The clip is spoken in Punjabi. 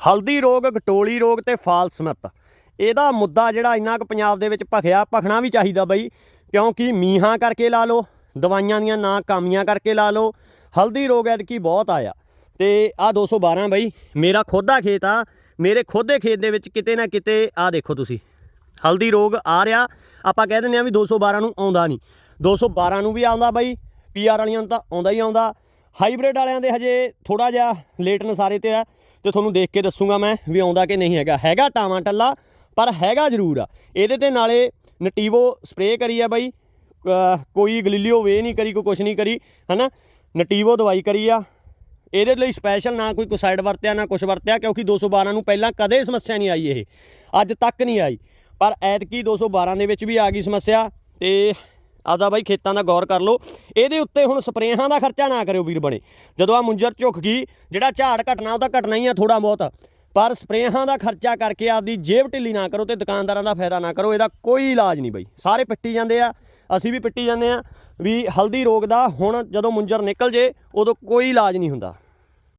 ਹਲਦੀ ਰੋਗ, ਗਟੋਲੀ ਰੋਗ ਤੇ ਫਾਲਸਮਤ ਇਹਦਾ ਮੁੱਦਾ ਜਿਹੜਾ ਇੰਨਾ ਕੁ ਪੰਜਾਬ ਦੇ ਵਿੱਚ ਭਖਿਆ, ਭਖਣਾ ਵੀ ਚਾਹੀਦਾ ਬਈ, ਕਿਉਂਕਿ ਮੀਹਾਂ ਕਰਕੇ ਲਾ ਲਓ, ਦਵਾਈਆਂ ਦੀਆਂ ਨਾ ਕਾਮੀਆਂ ਕਰਕੇ ਲਾ ਲਓ, ਹਲਦੀ ਰੋਗ ਐਤਕੀ ਬਹੁਤ ਆਇਆ। ਤੇ ਆ 212 ਬਈ, ਮੇਰਾ ਖੁਦ ਦਾ ਖੇਤ ਆ, ਮੇਰੇ ਖੁਦ ਦੇ ਖੇਤ ਦੇ ਵਿੱਚ ਕਿਤੇ ਨਾ ਕਿਤੇ ਆ ਦੇਖੋ ਤੁਸੀਂ, ਹਲਦੀ ਰੋਗ ਆ ਰਿਹਾ, ਆਪਾਂ ਕਹਿ ਦਿੰਦੇ ਆ ਵੀ 212 ਨੂੰ ਆਉਂਦਾ ਨਹੀਂ। 212 ਨੂੰ ਵੀ ਆਉਂਦਾ ਬਈ ਪੀਆਰ ਵਾਲੀਆਂ ਨੂੰ ਤਾਂ ਆਉਂਦਾ ਹੀ ਆਉਂਦਾ। ਹਾਈਬ੍ਰਿਡ ਵਾਲਿਆਂ ਦੇ ਹਜੇ ਥੋੜਾ ਜਿਹਾ ਲੇਟ ਨਸਾਰੇ ਤੇ ਆ। ਤੇ ਤੁਹਾਨੂੰ ਦੇਖ ਕੇ ਦੱਸੂਗਾ ਮੈਂ ਵੀ ਆਉਂਦਾ ਕਿ ਨਹੀਂ ਹੈਗਾ। ਹੈਗਾ ਟਾਵਾਂ ਟੱਲਾ, ਪਰ ਹੈਗਾ ਜ਼ਰੂਰ ਆ। ਇਹਦੇ ਤੇ ਨਾਲੇ ਨਟੀਵੋ ਸਪਰੇਅ ਕਰੀ ਆ ਬਾਈ। ਕੋਈ ਗਲੀਲੀਓ ਵੇ ਨਹੀਂ ਕਰੀ, ਕੋਈ ਕੁਛ ਨਹੀਂ ਕਰੀ, ਹਨਾ? ਨਟੀਵੋ ਦਵਾਈ ਕਰੀ ਆ। ਇਹਦੇ ਲਈ ਸਪੈਸ਼ਲ ਨਾ ਕੋਈ ਸਾਈਡ ਵਰਤਿਆ, ਨਾ ਕੁਛ ਵਰਤਿਆ, ਕਿਉਂਕਿ 212 ਨੂੰ ਪਹਿਲਾਂ ਕਦੇ ਸਮੱਸਿਆ ਨਹੀਂ ਆਈ ਇਹ। ਅੱਜ ਤੱਕ ਨਹੀਂ ਆਈ। ਪਰ ਐਤਕੀ 212 ਦੇ ਵਿੱਚ ਵੀ ਆ ਗਈ ਸਮੱਸਿਆ ਤੇ ਆਪਦਾ ਬਾਈ ਖੇਤਾਂ ਦਾ ਗੌਰ ਕਰ ਲਓ। ਇਹਦੇ ਉੱਤੇ ਹੁਣ ਸਪਰੇਹਾਂ ਦਾ ਖਰਚਾ ਨਾ ਕਰਿਓ ਵੀਰ ਬਣੇ। ਜਦੋਂ ਆ ਮੁੰਜਰ ਝੁੱਕ ਗਈ, ਜਿਹੜਾ ਝਾੜ ਘਟਣਾ ਉਹ ਤਾਂ ਘਟਣਾ ਹੀ ਆ ਥੋੜਾ ਬਹੁਤ। ਪਰ ਸਪਰੇਹਾਂ ਦਾ ਖਰਚਾ ਕਰਕੇ ਆਪਦੀ ਜੇਬ ਢਿੱਲੀ ਨਾ ਕਰੋ ਤੇ ਦੁਕਾਨਦਾਰਾਂ ਦਾ ਫਾਇਦਾ ਨਾ ਕਰੋ, ਇਹਦਾ ਕੋਈ ਇਲਾਜ ਨਹੀਂ ਬਈ। ਸਾਰੇ ਪਿੱਟੀ ਜਾਂਦੇ ਆ, ਅਸੀਂ ਵੀ ਪਿੱਟੀ ਜਾਂਦੇ ਆ ਵੀ ਹਲਦੀ ਰੋਗ ਦਾ ਹੁਣ ਜਦੋਂ ਮੁੰਜਰ ਨਿਕਲ ਜੇ, ਉਦੋਂ ਕੋਈ ਇਲਾਜ ਨਹੀਂ ਹੁੰਦਾ।